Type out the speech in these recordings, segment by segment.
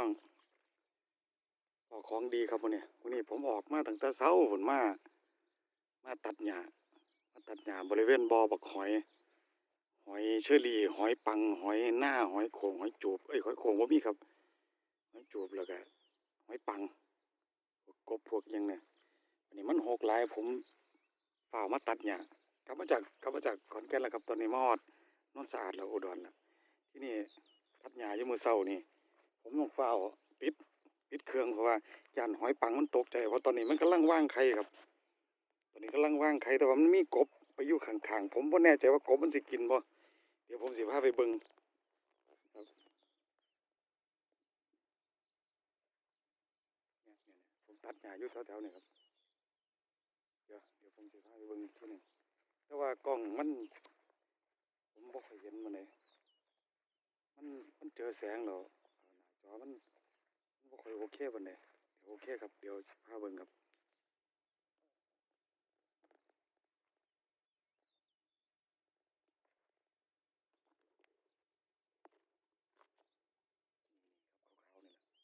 น้องพอของดีครับวันนี้วันนี้ผมออกมาตั้งแต่เช้าฝนมา มาตัดหญ้ามาตัดหญ้าบริเวณบ่อบักหอย หอยเชอรี่หอยปัง หอยหน้าหอยโขงหอยจูบเอ้ยหอยโขงว่ามีครับหอยจูบแล้วก็หอยปังพวกกบพวกยังเนี่ยวันนี้มันหกลายผมฝ่ามาตัดหญ้ากลับมาจากกลับมาจากขอนแก่นแล้วครับตอนนี้มอดนนสะอาดแล้วอุดรแล้วที่นี่ตัดหญ้าอยู่มือเช้านี่ ผมต้องฝ้าวปิดปิดเครื่องเพราะว่าย่านหอยปังมันตกใจเพราะตอนนี้มันกำลังว่างไข่ครับ ตอนนี้กำลังว่างไข่แต่ว่ามันมีกบไปอยู่ข้างๆผมบ่แน่ใจว่ากบมันสิกินบ่เดี๋ยวผมสิพาไปเบิ่งครับเนี่ยเนี่ยเนี่ยผมตัดหญ้าอยู่แถวๆนี่ครับเดี๋ยวเดี๋ยวผมสิพาไปเบิ่งอีกทีหนึงแต่ว่ากล้องมัน ผมบ่ค่อยเห็นมันเลยมันมันเจอแสงแล้วเอ่อ จอมันมันบ่ค่อยโอเคปานใดเดี๋ยโอเคครับ เดี๋ยวพาเบิ่งครับนี่ครับขาวๆนี่แหละ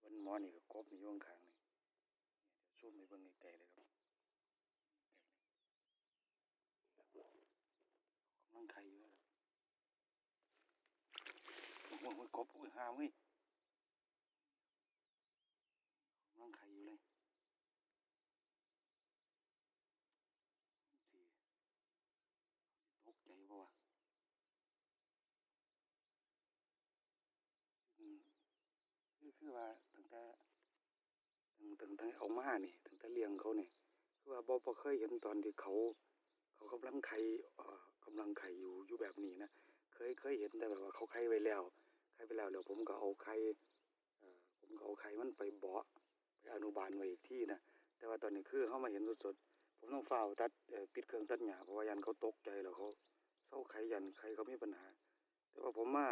ส่วนมอนี่ก็กบนี่อยู่ข้างนี่เดี๋ยวซูมให้เบิ่งไกลๆเลยครับกำลังไข่อยู่ครับโอ้โห กบอุ้ยหามเฮ้ยกำลังไข่อยู่เลยมันสิตกใจบ่วะอืมคือคือว่าตั้งแต่ตั้งตั้งแต่เอามานี่ตั้งแต่เลี้ยงเขาเนี่ยคือว่าบ่บ่เคยเห็นตอนที่เขา เขากำลังไข่กำลังไข่อยู่อยู่แบบนี้นะเคยเคยเห็นแต่แบบว่าเขาไข่ไว้แล้ว ไข่ไว้แล้วแล้วผมก็เอาไข่ผมก็เอาไข่มันไปเบาะไปอนุบาลไว้อีกที่นะแต่ว่าตอนนี้คือเข้ามาเห็นสดๆผมต้องฝ้าตัดปิดเครื่องตัดหญ้าเพราะว่ายันเขาตกใจแล้วเขาเศร้าไข่ยันไข่เขามีปัญหา แต่ว่าผมมา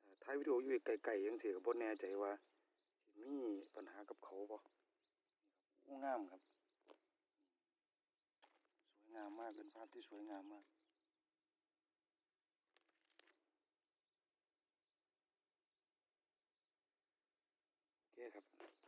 เอ่อถ่ายวิดีโออยู่ไกลๆจังซี่ก็บ่แน่ใจว่าสิมีปัญหากับเขาบ่งามครับ สวยงามมากเป็นภาพที่สวยงามมาก โอเคครับ